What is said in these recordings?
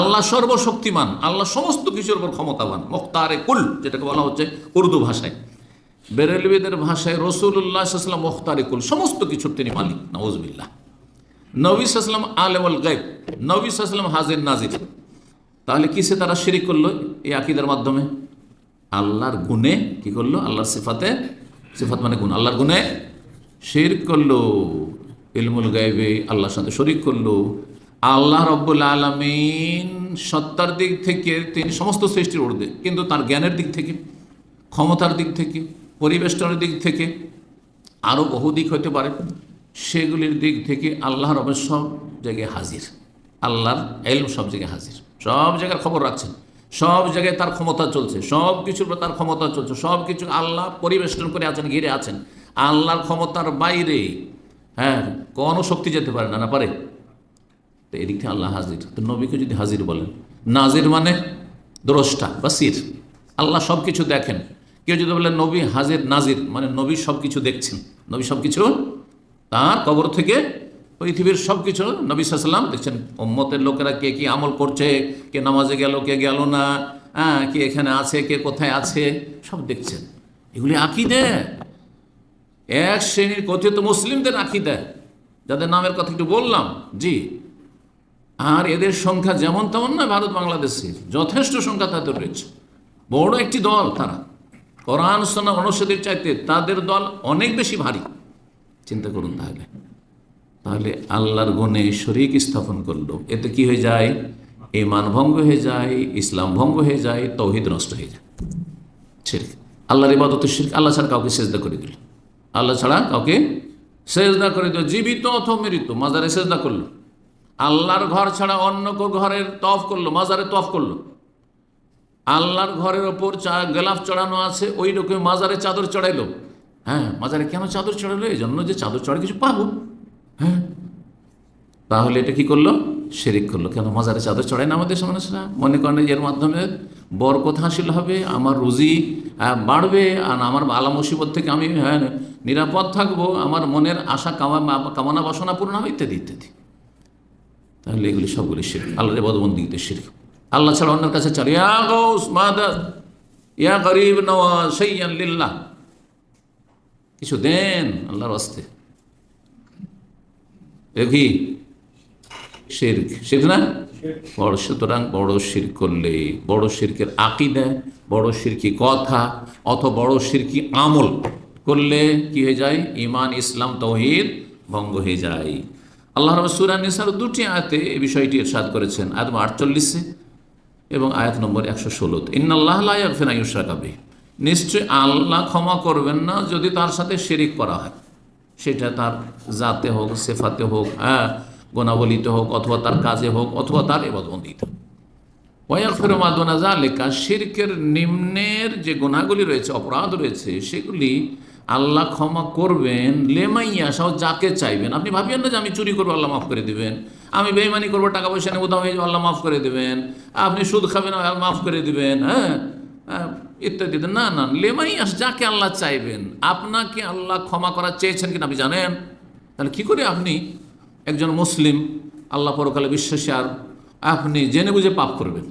আল্লাহ সর্বশক্তিমান, আল্লাহ সমস্ত কিছুর উপর ক্ষমতাবান, মুখতারে কুল, যেটাকে বলা হচ্ছে উর্দু ভাষায়। বেরেলবিদের ভাষায় রসুল্লাহ সাল্লাম মুখতারে কুল, সমস্ত কিছুর তিনি মালিক নওয়াজবিল্লাহ নবী সাল্লাম আলেমুল গাইব নবী সাল্লাম হাজির নাজির তাহলে কিসে তারা শিরিক করল এই আকিদের মাধ্যমে? আল্লাহর গুণে কি করল? আল্লাহর সিফাতে, সিফাত মানে গুণ, আল্লাহর গুণে শির করল। ইলমুল গাইবে আল্লাহর সাথে শরিক করল। আল্লাহ রব্বুল আলমিন সত্তার দিক থেকে তিনি সমস্ত সৃষ্টির ঊর্ধ্বে, কিন্তু তার জ্ঞানের দিক থেকে, ক্ষমতার দিক থেকে, পরিবেষ্টনের দিক থেকে আরও বহু দিক হতে পারে, সেগুলির দিক থেকে আল্লাহ রবের সব জায়গায় হাজির। আল্লাহর এলম সব জায়গায় হাজির। সব জায়গার খবর রাখছেন। সব জায়গায় তার ক্ষমতা চলছে। সব কিছুর উপর তার ক্ষমতা চলছে। সব কিছু আল্লাহ পরিবেষ্টন করে আছেন, ঘিরে আছেন। আল্লাহর ক্ষমতার বাইরে হ্যাঁ কোনো শক্তি যেতে পারে না না পারে। তো এদিক থেকে আল্লাহ হাজির। তো নবীকে যদি হাজির বলেন, নাজির মানে দ্রষ্টা বা সির। আল্লাহ সব কিছু দেখেন। কেউ যদি বলেন নবী হাজির, নাজির মানে নবী সব কিছু দেখছেন। নবী সব কিছু তার কবর থেকে পৃথিবীর সব কিছু নবী সাল্লাম দেখছেন। উম্মতের লোকেরা কে কি আমল করছে, কে নামাজে গেল, কে গেল না হ্যাঁ কে এখানে আছে, কে কোথায় আছে, সব দেখছেন। এগুলি আকিদে। এক শ্রেণির কথিত মুসলিমদের আকিদে। যাদের নামের কথা একটু বললাম, জি। আর এদের সংখ্যা যেমন তেমন না ভারত বাংলাদেশের যথেষ্ট সংখ্যা তাদের রয়েছে। বড় একটি দল তারা। কোরআন সোনা অনুষদের চাইতে তাদের দল অনেক বেশি ভারী। চিন্তা করুন তাহলে। তাহলে আল্লাহর গুণে শরিক স্থাপন করল। এতে কি হয়ে যায়? ইমান ভঙ্গ হয়ে যায়, ইসলাম ভঙ্গ হয়ে যায়, তৌহিদ নষ্ট হয়ে যায়। শিরক। আল্লাহর ইবাদত শিরক। আল্লাহ ছাড়া কাউকে সেজদা করে দিল। আল্লাহ ছাড়া কাউকে সেজদা করে দিল। জীবিত অথবা মৃত। মাজারে সেজদা করল। আল্লাহর ঘর ছাড়া অন্য কেউ ঘরের তফ করল, মাজারে তফ করল। আল্লাহর ঘরের ওপর গেলাফ চড়ানো আছে, ওই রকম মাজারে চাদর চড়াইলো। হ্যাঁ মাজারে কেন চাদর চড়াইলো? এই জন্য যে চাদর চড়ে কিছু পাবো। হ্যাঁ। তাহলে এটা কি করল? শেরিক করল। কেন মাজারে চাদর চড়াই না আমাদের মানুষরা মনে করেন এর মাধ্যমে বরকত হাসিল হবে, আমার রুজি বাড়বে, আর আমার আলা মুসিবত থেকে আমি হ্যাঁ নিরাপদ থাকব, আমার মনের আশা কামনা বাসনা পূর্ণ হবে, ইত্যাদি ইত্যাদি। তাহলে এগুলি সবগুলি শির আল্লাহর বদবন্দিতে শির আল্লাহ ছাড়া অন্যের কাছে লিল্লাহ। কিছু দেন আল্লাহর আস্তে শির্ক। না? বড়, সুতরাং বড় শির করলে, বড় শিরকের আকিদা, বড় শিরকি কথা, অথবা বড় শিরকি আমল করলে কি হয়ে যায়? ইমান, ইসলাম, তৌহিদ ভঙ্গ হয়ে যায়। আল্লাহ রব সুরা নিসার দুটি আয়াতে এই বিষয়টি ইরশাদ করেছেন। আয়াত আটচল্লিশে এবং আয়াত নম্বর একশো ষোলোতে ইন্নআল্লাহ ফেনা ইউসাকাবি নিশ্চয়ই আল্লাহ ক্ষমা করবেন না যদি তার সাথে শেরিক করা হয়। সেটা তার জাতে হোক, সেফাতে হোক হ্যাঁ গোনাবলিতে হোক, অথবা তার কাজে হোক, অথবা তার এবাদবন্দিতে ওয়াক ফেরোমাদোনা যা লেখা শিরকের নিম্নের যে গুণাগুলি রয়েছে, অপরাধ রয়েছে, সেগুলি আল্লাহ ক্ষমা করবেন লেমাইয়া সহ যাকে চাইবেন। আপনি ভাবিয়েন না যে আমি চুরি করব আল্লাহ মাফ করে দেবেন। আমি বেইমানি করব টাকা পয়সা নেব দাম আল্লাহ মাফ করে দেবেন। আপনি সুদ খাবেন মাফ করে দেবেন হ্যাঁ? হ্যাঁ, ইত্যাদি না না লেমাইয়াস যাকে আল্লাহ চাইবেন। আপনাকে আল্লাহ ক্ষমা করা চেয়েছেন কিনা আপনি জানেন? তাহলে কি করে আপনি একজন মুসলিম আল্লাহ পরকালে বিশ্বাসী আর আপনি জেনে বুঝে পাপ করবেন?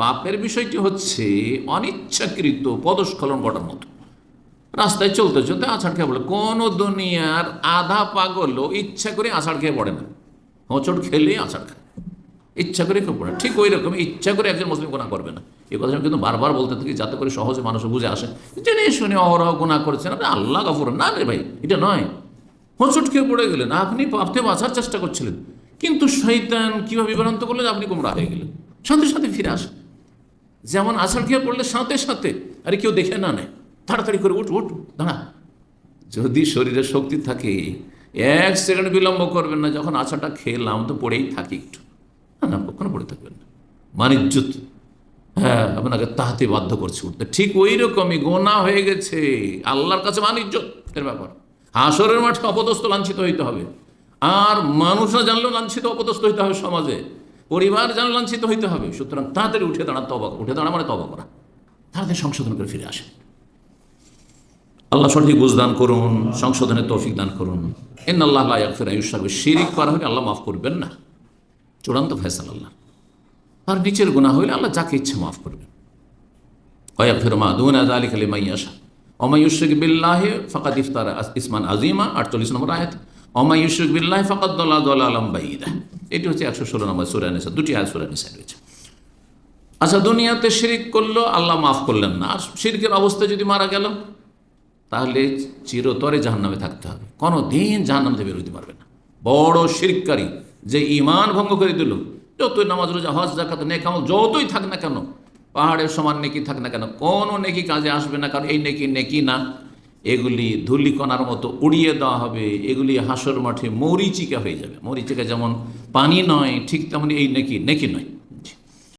পাপের বিষয়টি হচ্ছে অনিচ্ছাকৃত পদস্খলন ঘটার মতো। রাস্তায় চলতে চলতে আছাড় খেয়ে পড়ে কোনো দুনিয়ার আধা পাগলও ইচ্ছা করে আছাড় খেয়ে পড়ে না। হোঁচট খেলেই আছাড় খায়। ইচ্ছা করে কেউ পড়ে। ঠিক ওই রকম ইচ্ছা করে একজন মুসলিম গোনা করবে না। এই কথা আমি কিন্তু বারবার বলতে থাকি, যাতে করে সহজে মানুষ বুঝে আসে। জেনে শুনে অহরহ গোনা করছেন আপনি আল্লাহ গাফর। না রে ভাই, এটা নয়। হোঁচট খেয়ে পড়ে গেলেন। আপনি পাপতে বাঁচার চেষ্টা করছিলেন। কিন্তু শৈতান কীভাবে বিভ্রান্ত করলেন? আপনি গোমরা হয়ে গেলেন। সাথে সাথে ফিরে আসেন। যেমন আষাঢ় খেয়ে পড়লে সাথে সাথে, আরে কেউ দেখে না নেয়। তাড়াতাড়ি করে উঠ উঠ, দাঁড়া। যদি শরীরে শক্তি থাকে, এক সেকেন্ড বিলম্ব করবেন না, যখন আছাটা খেলাম তো পড়েই থাকি একটু। না কখনো পড়ে থাকবেন না। মানিজ্যত হ্যাঁ আপনাকে তাহাতে বাধ্য করছে উঠতে। ঠিক ওই রকমই গোনা হয়ে গেছে। আল্লাহর কাছে মানিজ্যত এর ব্যাপার। হাসরের মাঠে অপদস্থ লাঞ্ছিত হইতে হবে। আর মানুষরা জানলেও লাঞ্ছিত, অপদস্থ হইতে হবে সমাজে। পরিবার জানলে লাঞ্ছিত হইতে হবে। সুতরাং তাড়াতাড়ি উঠে দাঁড়া তবা উঠে দাঁড়া মানে তবা করা। তাড়াতাড়ি সংশোধন করে ফিরে আসে আল্লাহ সঠিক বুঝদান করুন, সংশোধনের তৌফিক দান করুন। এন আল্লাহ ফের আয়ুষ শিরিক করা হলে আল্লাহ মাফ করবেন না। চূড়ান্ত ফেসাল আল্লাহ। আর নিচের গুণা হইলে আল্লাহ যাকে ইচ্ছে মাফ করবেন। কয়েক ফের মা দুন আলী খালি মাইয়াশা অমায়ুশিক বিল্লাহে ফাকাদ ইফতার ইসমান আজিমা আটচল্লিশ নম্বর আয়াত। অমায়ুশিক বিল্লাহ ফাকাদ দোল্লা দোল্লা আলম বাইদা এটি হচ্ছে একশো ষোলো নম্বর সুরানিসা দুটি আয়াত সুরানিসা রয়েছে। আচ্ছা দুনিয়াতে শিরিক করল, আল্লাহ মাফ করলেন না। আর শিরকের অবস্থায় যদি মারা গেল তাহলে চিরতরে জাহান্নামে থাকতে হবে। কোনো দিন জাহান্নাম থেকে বেরোতে পারবে না। বড় শিরকারী যে ইমান ভঙ্গ করে দিল, যতই নামাজ, রোজা, হজ জাকাত নেকামল যতই থাক না কেন, পাহাড়ের সমান নেকি থাক না কেন, কোনো নেকি কাজে আসবে না, কারণ এই নেকি নেকি না। এগুলি ধুলিকণার মতো উড়িয়ে দেওয়া হবে, এগুলি হাসর মাঠে মরিচিকা হয়ে যাবে। মরিচিকা যেমন পানি নয়, ঠিক তেমনি এই নেকি নেকি নয়।